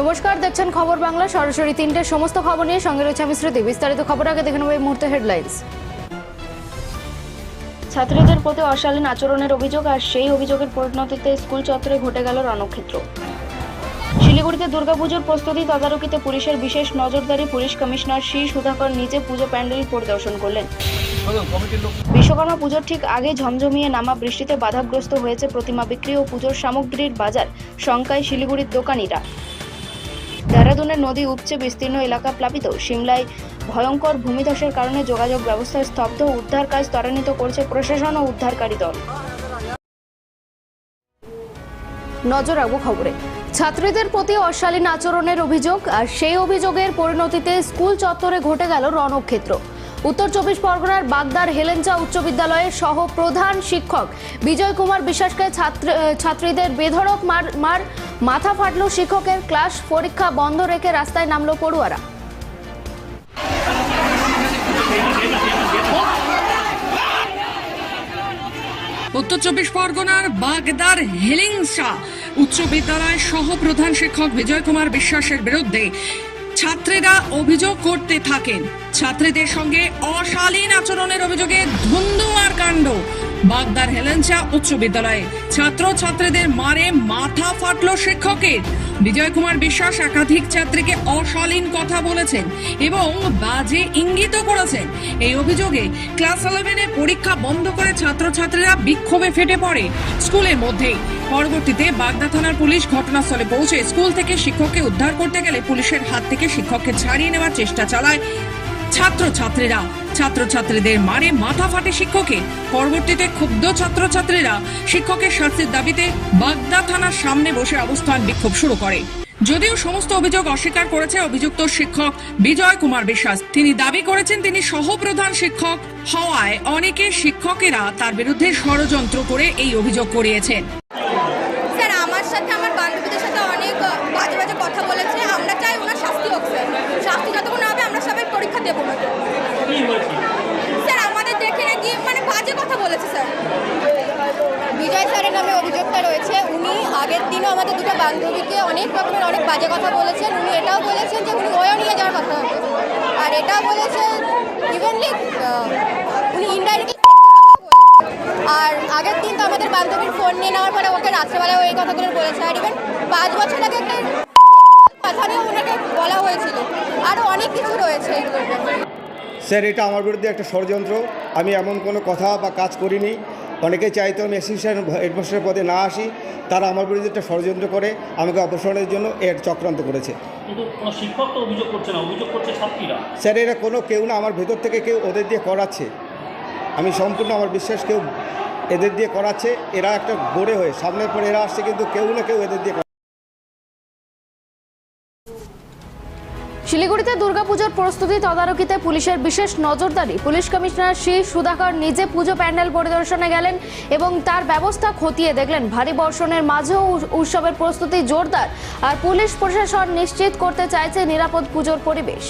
নমস্কার, দেখছেন খবর বাংলা, সরাসরি তিনটে। সমস্ত খবর নিয়ে সঙ্গে রয়েছে আমি স্মৃতি বিস্তারিত খবর আগে দেখে নেব এই মুহূর্তে হেডলাইন্স ছাত্রীদের প্রতি অশালীন আচরণের অভিযোগ আর সেই অভিযোগের পরিণতিতে স্কুল চত্বরে ঘটে গেল রণক্ষেত্র। শিলিগুড়িতে দুর্গাপুজোর প্রস্তুতি তদারকিতে পুলিশের বিশেষ নজরদারি পুলিশ কমিশনার শ্রী সুধাকর নিজে পুজো প্যান্ডেল পরিদর্শন করলেন। বিশ্বকর্মা পুজোর ঠিক আগে ঝমঝমিয়ে নামা বৃষ্টিতে বাধাগ্রস্ত হয়েছে প্রতিমা বিক্রি ও পুজোর সামগ্রীর বাজার, শঙ্কায় শিলিগুড়ির দোকানিরা। দেহরাদুনের নদী উপচে বিস্তীর্ণ এলাকা প্লাবিত। সিমলায় ভয়ঙ্কর ভূমিধসের কারণে যোগাযোগ ব্যবস্থা স্তব্ধ। উদ্ধার কাজ ত্বরান্বিত করছে প্রশাসন ও উদ্ধারকারী দল। নজর রাখব খবরে। ছাত্রীদের প্রতি অশালীন আচরণের অভিযোগ, আর সেই অভিযোগের পরিণতিতে স্কুল চত্বরে ঘটে গেল রণক্ষেত্র। উত্তর চব্বিশ পরগনার বাগদার হেলেঞ্চা উচ্চ বিদ্যালয়ের সহ প্রধান শিক্ষক বিজয় কুমার বিশ্বাসকে ছাত্র ছাত্রীদের বেধড়ক মার মার মাথা ফাটল শিক্ষকের। ক্লাস পরীক্ষা বন্ধ রেখে রাস্তায় নামলো পড়ুয়ারা। উত্তর চব্বিশ পরগনার বাগদার হেলিংসা উচ্চ বিদ্যালয়ের সহ প্রধান শিক্ষক বিজয় কুমার বিশ্বাসের বিরুদ্ধে ছাত্রীরা অভিযোগ করতে থাকেন। ছাত্রীদের সঙ্গে অশালীন আচরণের অভিযোগে ধুন্দুমার কাণ্ড। বাগদার হেলেঞ্চা উচ্চ বিদ্যালয়ে। ছাত্র ছাত্রীদের মারে মাথা ফাটল শিক্ষকের। বিজয় কুমার বিশ্বাস একাধিক ছাত্রীকে অশালীন কথা বলেছেন এবং বাজে ইঙ্গিত করেছেন। এই অভিযোগে ক্লাস ইলেভেনের পরীক্ষা বন্ধ করে ছাত্রছাত্রীরা বিক্ষোভে ফেটে পড়ে স্কুলের মধ্যেই। পরবর্তীতে বাগদা থানার পুলিশ ঘটনাস্থলে পৌঁছে স্কুল থেকে শিক্ষককে উদ্ধার করতে গেলে পুলিশের হাত থেকে শিক্ষককে ছাড়িয়ে নেওয়ার চেষ্টা চালায় ছাত্রছাত্রীরা, ছাত্রছাত্রীদের মারে মাথা ফাটে শিক্ষকের পরবর্তীতে ক্ষুব্ধ ছাত্রছাত্রীরা শিক্ষকের শাস্তির দাবিতে বাগদা থানার সামনে বসে অবস্থান বিক্ষোভ শুরু করে। যদিও সমস্ত অভিযোগ অস্বীকার করেছে অভিযুক্ত শিক্ষক বিজয় কুমার বিশ্বাস। তিনি দাবি করেছেন তিনি সহপ্রধান শিক্ষক হওয়ায় অনেকে শিক্ষকেরা তার বিরুদ্ধে ষড়যন্ত্র করে এই অভিযোগ করিয়েছেন স্যার আমার সাথে আমার বান্ধবীদের সাথে অনেক আহ, বাজে বাজে কথা বলেছে আমরা চাই ওনার শাস্তি হোক স্যার শাস্তি যতক্ষণ না হবে আমরা সবাই পরীক্ষা দেবো না। স্যার আমাদের দেখে নাকি মানে বাজে কথা বলেছে স্যার। বিজয় স্যারের নামে অভিযোগটা রয়েছে। উনি আগের দিনও আমাদের দুটো বান্ধবীকে অনেক রকমের অনেক বাজে কথা বলেছেন। উনি এটাও বলেছেন যে উনি ওয়েও নিয়ে যাওয়ার কথা হবে। আর এটাও বলেছেন ইভেনলি উনি ইনডাইরেক্টলি আর আগের দিন তো আমাদের বান্ধবীর ফোন নিয়ে নেওয়ার পরে ওকে রাত্রেবেলা ওই কথাগুলো বলেছে। আর ইভেন পাঁচ বছর আগে একটা ওনাকে বলা হয়েছিল। আরও অনেক কিছু রয়েছে। স্যার এটা আমার বিরুদ্ধে একটা ষড়যন্ত্র। আমি এমন কোনো কথা বা কাজ করিনি। অনেকে চাইতো আমি অ্যাসিস্ট্যান্ট হেডমাস্টারের পদে না আসি। তারা আমার বিরুদ্ধে একটা ষড়যন্ত্র করে আমাকে অপসারণের জন্য এর চক্রান্ত করেছে। স্যার এরা কোনো কেউ না আমার ভেতর থেকে কেউ ওদের দিয়ে করাচ্ছে। আমি সম্পূর্ণ আমার বিশ্বাস কেউ এদের দিয়ে করাচ্ছে। এরা একটা গড়ে হয়ে সামনের পরে এরা আসছে কিন্তু কেউ না কেউ এদের দিয়ে শিলিগুড়িতে দুর্গাপুজোর প্রস্তুতি তদারকিতে পুলিশের বিশেষ নজরদারি। পুলিশ কমিশনার শ্রী সুধাকর নিজে পুজো প্যান্ডেল পরিদর্শনে গেলেন এবং তার ব্যবস্থা খতিয়ে দেখলেন। ভারী বর্ষণের মাঝেও উৎসবের প্রস্তুতি জোরদার। আর পুলিশ প্রশাসন নিশ্চিত করতে চাইছে নিরাপদ পুজোর পরিবেশ।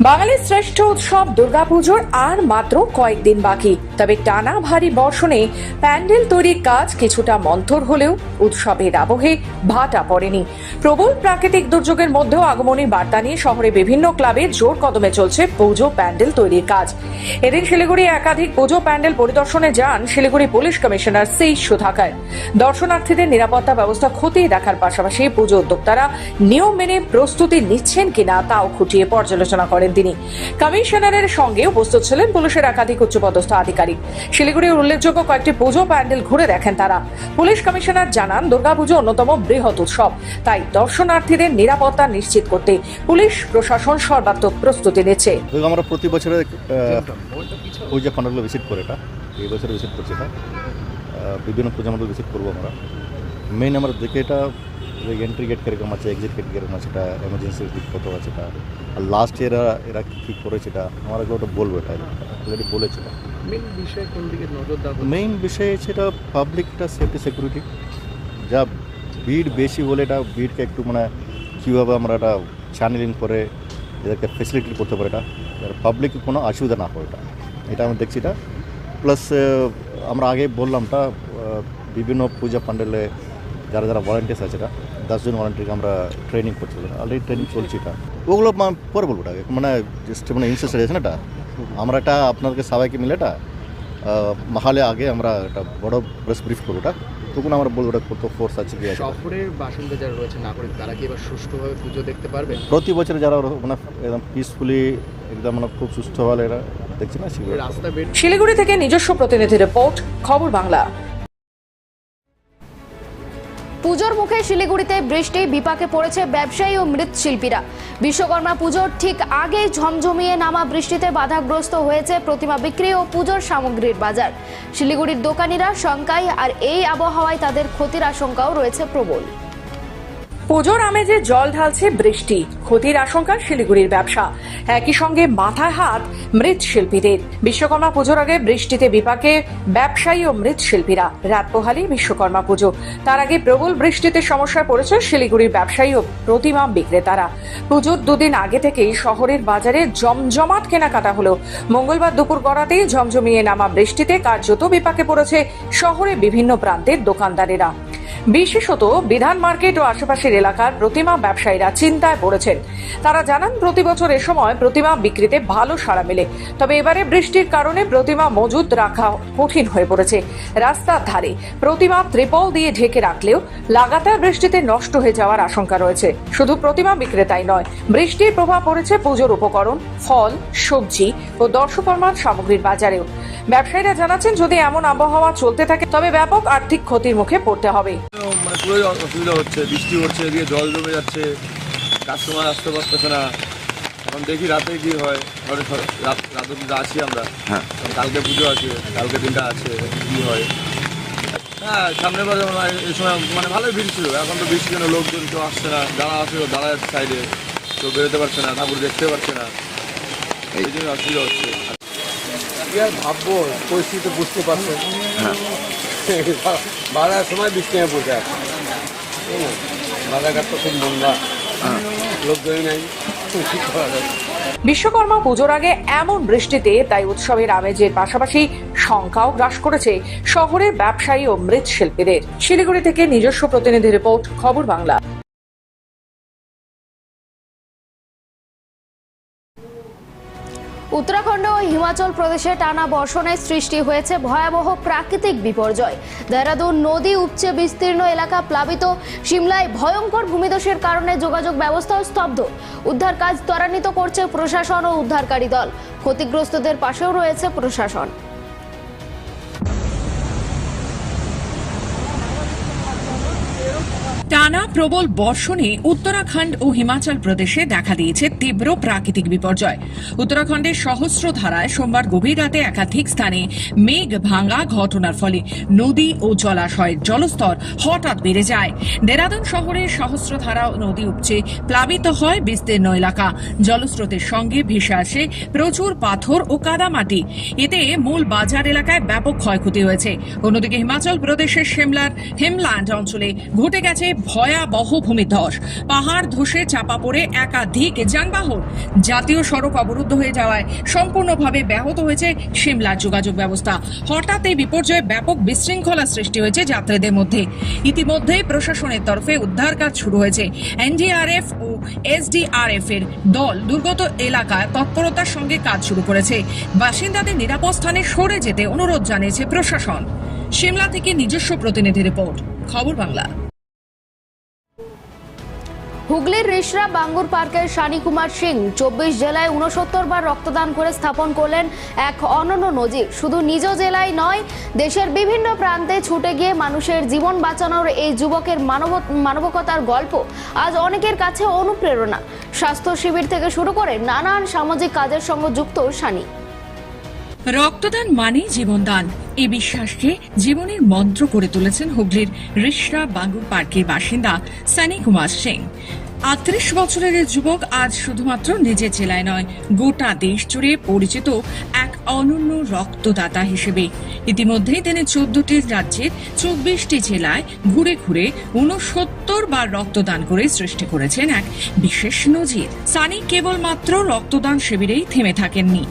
বাঙালির শ্রেষ্ঠ উৎসব দুর্গাপুজোর আর মাত্র কয়েকদিন বাকি। তবে টানা ভারী বর্ষণে প্যান্ডেল তৈরির কাজ কিছুটা মন্থর হলেও উৎসবের আবহে ভাটা পড়েনি। প্রবল প্রাকৃতিক দুর্যোগের মধ্যেও আগমনী বার্তা নিয়ে শহরে বিভিন্ন ক্লাবে জোর কদমে চলছে পুজো প্যান্ডেল তৈরির কাজ। এদিন শিলিগুড়ি একাধিক পুজো প্যান্ডেল পরিদর্শনে যান Siliguri police commissioner C Sudhakar. দর্শনার্থীদের নিরাপত্তা ব্যবস্থা খতিয়ে দেখার পাশাপাশি পুজো উদ্যোক্তারা নিয়ম মেনে প্রস্তুতি নিচ্ছেন কিনা তাও খুঁটিয়ে পর্যালোচনা করেন তিনি। কমিশনারের সঙ্গে উপস্থিত ছিলেন পুলিশের একাধিক উচ্চপদস্থ আধিকারিক। শিলিগুড়ির উল্লেখযোগ্য কয়েকটি পুজো প্যান্ডেল ঘুরে দেখেন তারা। পুলিশ কমিশনার জানান, দুর্গাপুজো অন্যতম বৃহৎ উৎসব। তাই দর্শনার্থীদের নিরাপত্তা নিশ্চিত করতে পুলিশ প্রশাসন সর্বাত্মক প্রস্তুতি নিচ্ছে। আমরা প্রতি বছরে ভিজিট করি এটা, এই ভিজিট করছি বিভিন্ন পূজা মন্ডল ভিজিট করব আমরা। মেইন আমরা দেখে এটা এন্ট্রি গেট কীরকম আছে এক্সিট গেট কীরকম আছে এটা এমার্জেন্সি দিক কত আছে এটা আর লাস্ট এরা এরা কী কী করেছে এটা আমরা ওটা বলব এটা অলরেডি বলেছে। এটা মেন বিষয় কোন দিকে নজর দেওয়া? মেইন বিষয় এটা পাবলিকটা সেফটি সিকিউরিটি যা ভিড় বেশি হলে এটা ভিড়কে একটু মানে কীভাবে আমরা এটা চ্যানেলিং করে এদেরকে ফেসিলিটি করতে পারে এটা পাবলিক কোনো অসুবিধা না হয় এটা। এটা আমি দেখছি এটা। প্লাস আমরা আগে বললামটা বিভিন্ন পূজা প্যান্ডেলে যারা যারা ভলান্টিয়ার্স আছে এটা দশজন ভলান্টিয়ারকে আমরা ট্রেনিং করছি। অলরেডি ট্রেনিং চলছে এটা। ওগুলো পরে বলব এটা মানে জাস্ট মানে ইনসেস্ট আছে না এটা? আমরা এটা আপনাদেরকে সবাইকে মিলে এটা মহালে আগে আমরা একটা বড় প্রেস ব্রিফ করব এটা তখন আমরা বলব এটা কত ফোর্স আছে কি আছে। শহরের বাসিন্দা যারা রয়েছে নাগরিক তারা কি এবার সুষ্ঠুভাবে পুজো দেখতে পারবে? প্রতি বছর যারা মানে একদম পিসফুলি একদম মানে খুব সুস্থ হলে এরা দেখছি না শিলিগুড়ি থেকে নিজস্ব প্রতিনিধি রিপোর্ট খবর বাংলা। পুজোর মুখে শিলিগুড়িতে বৃষ্টি, বিপাকে পড়েছে ব্যবসায়ী ও মৃৎশিল্পীরা। বিশ্বকর্মা পুজোর ঠিক আগেই ঝমঝমিয়ে নামা বৃষ্টিতে বাধাগ্রস্ত হয়েছে প্রতিমা বিক্রি ও পুজোর সামগ্রীর বাজার। শিলিগুড়ির দোকানিরা শঙ্কায়, আর এই আবহাওয়ায় তাদের ক্ষতির আশঙ্কাও রয়েছে প্রবল। পুজোর আমেজে জল ঢালছে বৃষ্টি। ক্ষতির আশঙ্কা শিলিগুড়ির ব্যবসা। একই সঙ্গে মাথায় হাত মৃৎশিল্পীদের। বিশ্বকর্মা পুজোর আগে বৃষ্টিতে বিপাকে ব্যবসায়ী ও মৃৎশিল্পীরা। রাত পোহালি বিশ্বকর্মা পুজো। তার আগে প্রবল বৃষ্টিতে সমস্যায় পড়েছে শিলিগুড়ির ব্যবসায়ী ও প্রতিমা বিক্রেতারা। পুজোর দুদিন আগে থেকেই শহরের বাজারে জমজমাট কেনাকাটা হলো। মঙ্গলবার দুপুর গড়াতেই ঝমঝমিয়ে নামা বৃষ্টিতে কার্যত বিপাকে পড়েছে শহরের বিভিন্ন প্রান্তের দোকানদারেরা। বিশেষত বিধান মার্কেট ও আশেপাশের এলাকার প্রতিমা ব্যবসায়ীরা চিন্তায় পড়েছেন। তারা জানান, প্রতি বছর এ সময় প্রতিমা বিক্রিতে ভালো সাড়া মেলে। তবে এবারে বৃষ্টির কারণে প্রতিমা মজুত রাখা কঠিন হয়ে পড়েছে। রাস্তার ধারে প্রতিমা ত্রিপল দিয়ে ঢেকে রাখলেও লাগাতার বৃষ্টিতে নষ্ট হয়ে যাওয়ার আশঙ্কা রয়েছে। শুধু প্রতিমা বিক্রেতাই নয়, বৃষ্টির প্রভাব পড়েছে পুজোর উপকরণ, ফল, সবজি ও দর্শকর্মার সামগ্রীর বাজারেও। ব্যবসায়ীরা জানাচ্ছেন, যদি এমন আবহাওয়া চলতে থাকে, তবে ব্যাপক আর্থিক ক্ষতির মুখে পড়তে হবে। পুরোই অসুবিধা হচ্ছে বৃষ্টি হচ্ছে এদিকে জল জমে যাচ্ছে কাস্টমার আসতে পারতেছে না। এখন দেখি রাতে কি হয় ঘরে রাত রাত অব্দি আছি আমরা। হ্যাঁ। কালকে পুজো আছে কালকে দিনটা আছে কি হয়। হ্যাঁ সামনের বার যেমন এই সময় মানে ভালোই ভিড় ছিল। এখন তো বৃষ্টির জন্য লোকজন কেউ আসছে না যারা আসছিল দাঁড়ায় সাইডে কেউ বেরোতে পারছে না ঠাকুর দেখতে পারছে না। এই জন্য অসুবিধা হচ্ছে। কি আর ভাববো পরিস্থিতি বুঝতে পারছেন। বাজার সময় বৃষ্টি হয়ে বসে আছে? বিশ্বকর্মা পুজোর আগে এমন বৃষ্টিতে তাই উৎসবের আমেজের পাশাপাশি সংখ্যাও গ্রাস করেছে শহরের ব্যবসায়ী ও মৃৎশিল্পীদের। শিলিগুড়ি থেকে নিজস্ব প্রতিনিধি রিপোর্ট, খবর বাংলা। উত্তরাখণ্ড ও হিমাচল প্রদেশে টানা বর্ষণের সৃষ্টি হয়েছে ভয়াবহ প্রাকৃতিক বিপর্যয়। দেহরাদুন নদী উপচে বিস্তীর্ণ এলাকা প্লাবিত। সিমলায় ভয়ঙ্কর ভূমিধসের কারণে যোগাযোগ ব্যবস্থাও স্তব্ধ। উদ্ধার কাজ ত্বরান্বিত করছে প্রশাসন ও উদ্ধারকারী দল। ক্ষতিগ্রস্তদের পাশেও রয়েছে প্রশাসন। প্রবল বর্ষণে উত্তরাখণ্ড ও হিমাচল প্রদেশে দেখা দিয়েছে তীব্র প্রাকৃতিক বিপর্যয়। উত্তরাখণ্ডের সহস্র ধারায় সোমবার গভীর রাতে একাধিক স্থানে মেঘ ভাঙা ঘটনার ফলে নদী ও জলাশয়ের জলস্তর হঠাৎ বেড়ে যায়। দেরাদুন শহরের সহস্রধারা নদী উপচে প্লাবিত হয় বিস্তীর্ণ এলাকা। জলস্রোতের সঙ্গে ভেসে আসে প্রচুর পাথর ও কাদামাটি। এতে মূল বাজার এলাকায় ব্যাপক ক্ষয়ক্ষতি হয়েছে। অন্যদিকে হিমাচল প্রদেশের সিমলার হিমল্যান্ড অঞ্চলে ঘটে গেছে ভয়াবহ ভূমিধস পাহাড় ধসে চাপা পড়ে একাধিক যানবাহন। জাতীয় সড়ক অবরুদ্ধ হয়ে যাওয়ায় সম্পূর্ণভাবে ব্যাহত হয়েছে সিমলার যোগাযোগ ব্যবস্থা। হঠাৎ এই বিপর্যয়ে ব্যাপক বিশৃঙ্খলা সৃষ্টি হয়েছে যাত্রীদের মধ্যে। ইতিমধ্যেই প্রশাসনের তরফে উদ্ধার কাজ শুরু হয়েছে। এনডিআরএফ ও এসডিআরএফ এর দল দুর্গত এলাকায় তৎপরতার সঙ্গে কাজ শুরু করেছে। বাসিন্দাদের নিরাপদ স্থানে সরে যেতে অনুরোধ জানিয়েছে প্রশাসন। সিমলা থেকে নিজস্ব প্রতিনিধি রিপোর্ট। খবর বাংলা। হুগলির রিশরা বাঙ্গুর পার্কের শানি কুমার সিং চব্বিশ জেলায় উনসত্তর বার রক্তদান করে স্থাপন করলেন এক অনন্য নজির। শুধু নিজ জেলায় নয়, দেশের বিভিন্ন প্রান্তে ছুটে গিয়ে মানুষের জীবন বাঁচানোর এই যুবকের মানব মানবিকতার গল্প আজ অনেকের কাছে অনুপ্রেরণা। স্বাস্থ্য শিবির থেকে শুরু করে নানান সামাজিক কাজের সঙ্গে যুক্ত শানি। রক্তদান মানে জীবনদান। এই বিশ্বাসকে জীবনের মন্ত্র করে তুলেছেন হুগলির রিশরা বাঙ্গুর পার্কের বাসিন্দা সানি কুমার সিং। আটত্রিশ বছরের যুবক আজ শুধুমাত্র নিজের জেলায় নয়, গোটা দেশ জুড়ে পরিচিত এক অনন্য রক্তদাতা হিসেবে। ইতিমধ্যেই তিনি চোদ্দটি রাজ্যের চব্বিশটি জেলায় ঘুরে ঘুরে উনসত্তর বার রক্তদান করে সৃষ্টি করেছেন এক বিশেষ নজির। সানি কেবলমাত্র রক্তদান শিবিরেই থেমে থাকেননি।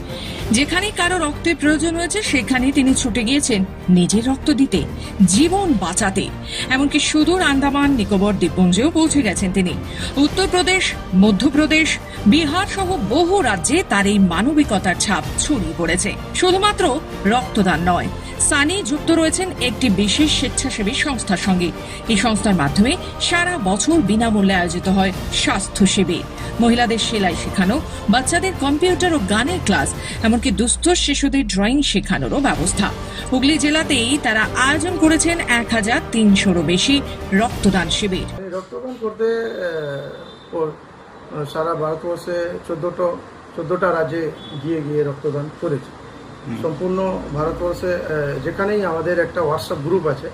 যেখানেই কারও রক্তের প্রয়োজন হয়েছে সেখানে তিনি ছুটে গিয়েছেন নিজের রক্ত দিতে, জীবন বাঁচাতে। এমনকি সুদূর আন্দামান, নিকোবর দ্বীপপুঞ্জেও পৌঁছে গেছেন তিনি। উত্তরপ্রদেশ, মধ্যপ্রদেশ, বিহার সহ বহু রাজ্যে তার এই মানবিকতার ছাপ ছড়িয়ে পড়েছে। শুধুমাত্র রক্তদান নয়, সানি যুক্ত রয়েছেন একটি বিশেষ স্বেচ্ছাসেবী সংস্থার সঙ্গে। এই সংস্থার মাধ্যমে সারা বছর বিনামূল্যে আয়োজিত হয় স্বাস্থ্য শিবির মহিলাদের সেলাই শেখানো, বাচ্চাদের কম্পিউটার ও গানের ক্লাস, এমনকি দুস্থ শিশুদের ড্রয়িং শেখানোরও ব্যবস্থা। হুগলি জেলাতেই তারা আয়োজন করেছেন এক হাজার তিনশোরও বেশি রক্তদান শিবির। রক্তদান করতে সারা ভারতবর্ষে চোদ্দোটো চোদ্দোটা রাজ্যে গিয়ে গিয়ে রক্তদান করেছে। সম্পূর্ণ ভারতবর্ষে যেখানেই আমাদের একটা হোয়াটসঅ্যাপ গ্রুপ আছে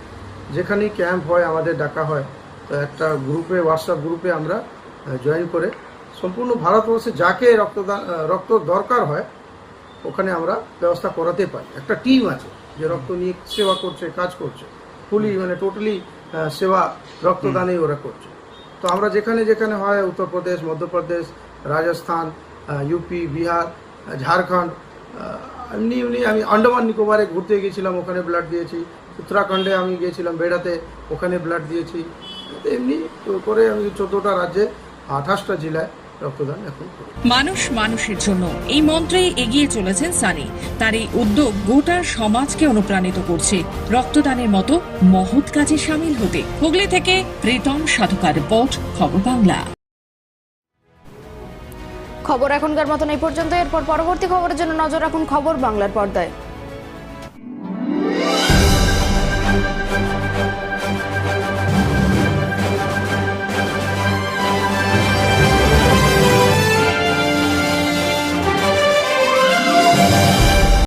যেখানেই ক্যাম্প হয় আমাদের ডাকা হয় তো একটা গ্রুপে হোয়াটসঅ্যাপ গ্রুপে আমরা জয়েন করে সম্পূর্ণ ভারতবর্ষে যাকে রক্তদান রক্ত দরকার হয় ওখানে আমরা ব্যবস্থা করাতে পারি। একটা টিম আছে যে রক্ত নিয়ে সেবা করছে কাজ করছে। ফুলি মানে টোটালি সেবা রক্তদানেই ওরা করছে। তো আমরা যেখানে যেখানে হয় উত্তরপ্রদেশ মধ্যপ্রদেশ রাজস্থান ইউপি বিহার ঝাড়খণ্ড এমনি এমনি আমি আন্ডামান নিকোবরে ঘুরতে গেছিলাম ওখানে ব্লাড দিয়েছি। উত্তরাখণ্ডে আমি গিয়েছিলাম বেড়াতে ওখানে ব্লাড দিয়েছি। তো এমনি করে আমি চোদ্দোটা রাজ্যে আঠাশটা জেলায় রক্তদান এখন মানুষ মানুষের জন্য। এই মন্ত্রে এগিয়ে চলেছেন সানি। তার এই উদ্যোগ গোটা সমাজকে অনুপ্রাণিত করছে। রক্তদানের মতো মহৎ কাজে সামিল হতে। হুগলি থেকে প্রীতম সাধুকার রিপোর্ট খবর বাংলা। খবর এখনকার মতন এই পর্যন্ত। এরপর পরবর্তী খবরের জন্য নজর রাখুন খবর বাংলার পর্দায়।